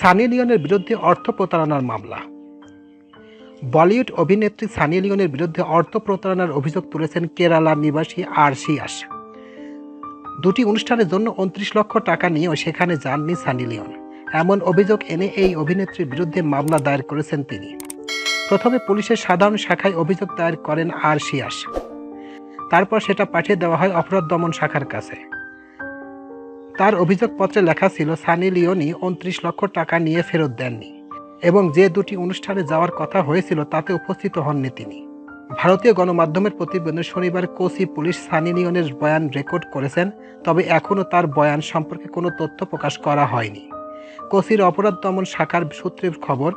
সানি লিওনের বিরুদ্ধে অর্থ প্রতারণার মামলা। বলিউড অভিনেত্রী সানি লিওনের বিরুদ্ধে অর্থ প্রতারণার অভিযোগ তুলেছেন কেরালার নিবাসী আরশিয়াস দুটি অনুষ্ঠানের জন্য উনত্রিশ লক্ষ টাকা নিয়েও সেখানে যাননি সানি লিওন। এমন অভিযোগ এনে এই অভিনেত্রীর বিরুদ্ধে মামলা দায়ের করেছেন তিনি। প্রথমে পুলিশের সাধারণ শাখায় অভিযোগ দায়ের করেন আরশিয়াস তারপর সেটা পাঠিয়ে দেওয়া হয় অপরাধ দমন শাখার কাছে। তার অভিযোগপত্রে লেখা ছিল, সানি লিওনি উনত্রিশ লক্ষ টাকা নিয়ে ফেরত দেননি এবং যে দুটি অনুষ্ঠানে যাওয়ার কথা হয়েছিল তাতে উপস্থিত হননি তিনি। ভারতীয় গণমাধ্যমের প্রতিবেদনে শনিবার কোসি পুলিশ সানি লিওনের বয়ান রেকর্ড করেছেন, তবে এখনও তার বয়ান সম্পর্কে কোনো তথ্য প্রকাশ করা হয়নি। কোসির অপরাধ দমন শাখার সূত্রের খবর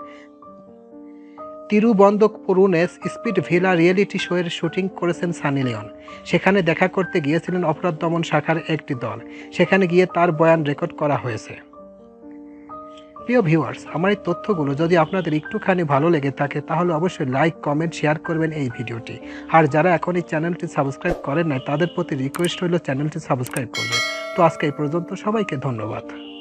তিরুবন্দপুরুনেস স্পিড ভিলা রিয়েলিটি শোয়ের শুটিং করেছেন সানি লিওন। সেখানে দেখা করতে গিয়েছিলেন অপরাধ দমন শাখার একটি দল। সেখানে গিয়ে তার বয়ান রেকর্ড করা হয়েছে। প্রিয় ভিউয়ার্স, আমার এই তথ্যগুলো যদি আপনাদের একটুখানি ভালো লেগে থাকে, তাহলে অবশ্যই লাইক, কমেন্ট, শেয়ার করবেন এই ভিডিওটি। আর যারা এখন এই চ্যানেলটি সাবস্ক্রাইব করেন নাই, তাদের প্রতি রিকোয়েস্ট হলো চ্যানেলটি সাবস্ক্রাইব করবেন। তো আজকে এই পর্যন্ত সবাইকে ধন্যবাদ।